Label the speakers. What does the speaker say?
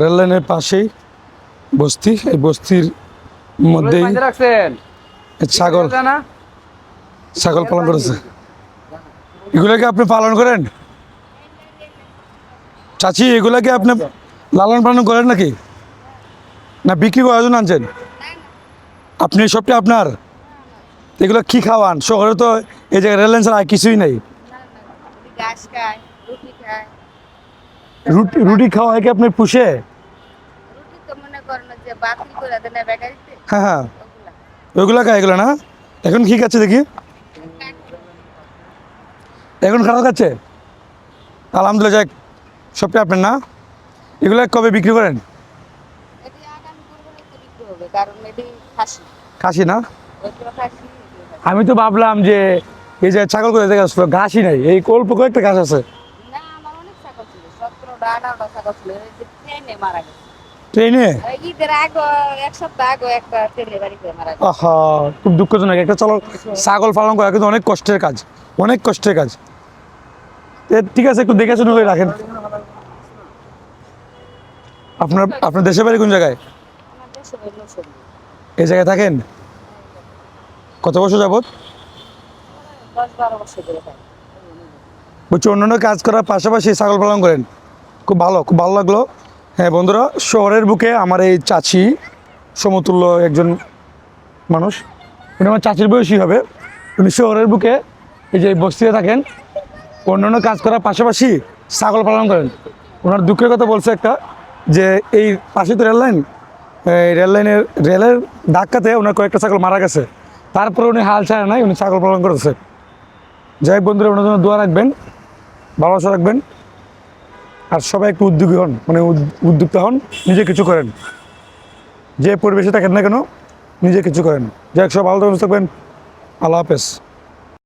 Speaker 1: Rail লাইনের পাশেই বস্তি এই বস্তির মধ্যেই ছাগল। ছাগল পালন করেছে। এগুলোকে আপনি পালন করেন? চাচি এগুলাকে আপনি লালন পালন করেন নাকি? না বিক্রি করার জন্য আনছেন? আপনি সবটা আপনার? এগুলো কি খাওয়ান? শহরে তো এই জায়গায় রেল লাইন ছাড়া কিছুই নেই।
Speaker 2: ঘাস খায় রুটি খায়।
Speaker 1: রুটি রুটি খাওয়া হয় কি আপনি পুষে?
Speaker 2: রুটি তো মনে করেন যে বাতিল করে দেন না বেকারিতে।
Speaker 1: হ্যাঁ হ্যাঁ। ওইগুলো খায় এগুলো না? এখন কি খাচ্ছে দেখি? এখন খারাপ খাচ্ছে? আলহামদুলিল্লাহ যাক সবটা আপনার না? এগুলো কবে বিক্রি করেন?
Speaker 2: খাসি।
Speaker 1: না। আমি তো ভাবলাম যে এই যে ছাগল করে দেখা আসলো ঘাসই নাই। এই অল্প কয়েকটা ঘাস আছে
Speaker 2: না আমার অনেক ছাগল ছিল ছিল ট্রেনে মারা গেছে।
Speaker 1: ট্রেনে?
Speaker 2: এই ঈদের আগে এক সপ্তাহ আগে একটা ট্রেনে বাড়ি মারা গেছে।
Speaker 1: আহা খুব দুঃখজনক। একটা চলো ছাগল পালন করা কিন্তু অনেক কষ্টের কাজ অনেক কষ্টের কাজ। ঠিক আছে একটু দেখে শুনে রাখেন। আপনার আপনার দেশের বাড়ি কোন জায়গায়? এই জায়গায় থাকেন? কত বছর যাবত
Speaker 2: বছর
Speaker 1: বলছি অন্যান্য কাজ করার পাশাপাশি ছাগল পালন করেন। খুব ভালো খুব ভালো লাগল। হ্যাঁ বন্ধুরা, শহরের বুকে আমার এই চাচি সমতুল্য একজন মানুষ। উনি আমার চাচির বয়সী হবে। উনি শহরের বুকে এই যে বস্তিতে থাকেন, অন্যান্য কাজ করার পাশাপাশি ছাগল পালন করেন। ওনার দুঃখের কথা বলছে একটা, যে এই পাশে তো রেললাইন, এই রেললাইনের, রেলের ধাক্কাতে ওনার কয়েকটা ছাগল মারা গেছে। তারপরে উনি হাল ছাড়া নাই, উনি ছাগল পালন করেছে যাই বন্ধুরা, ওনার জন্য দোয়া রাখবেন, ভালোবাসা রাখবেন। আর সবাই একটু উদ্যোগী হন মানে উদ্যোক্তা হন, নিজে কিছু করেন। যে পরিবেশে থাকেন না কেন, নিজে কিছু করেন। যাই সব আলাদা থাকবেন। আল্লাহ হাফেজ।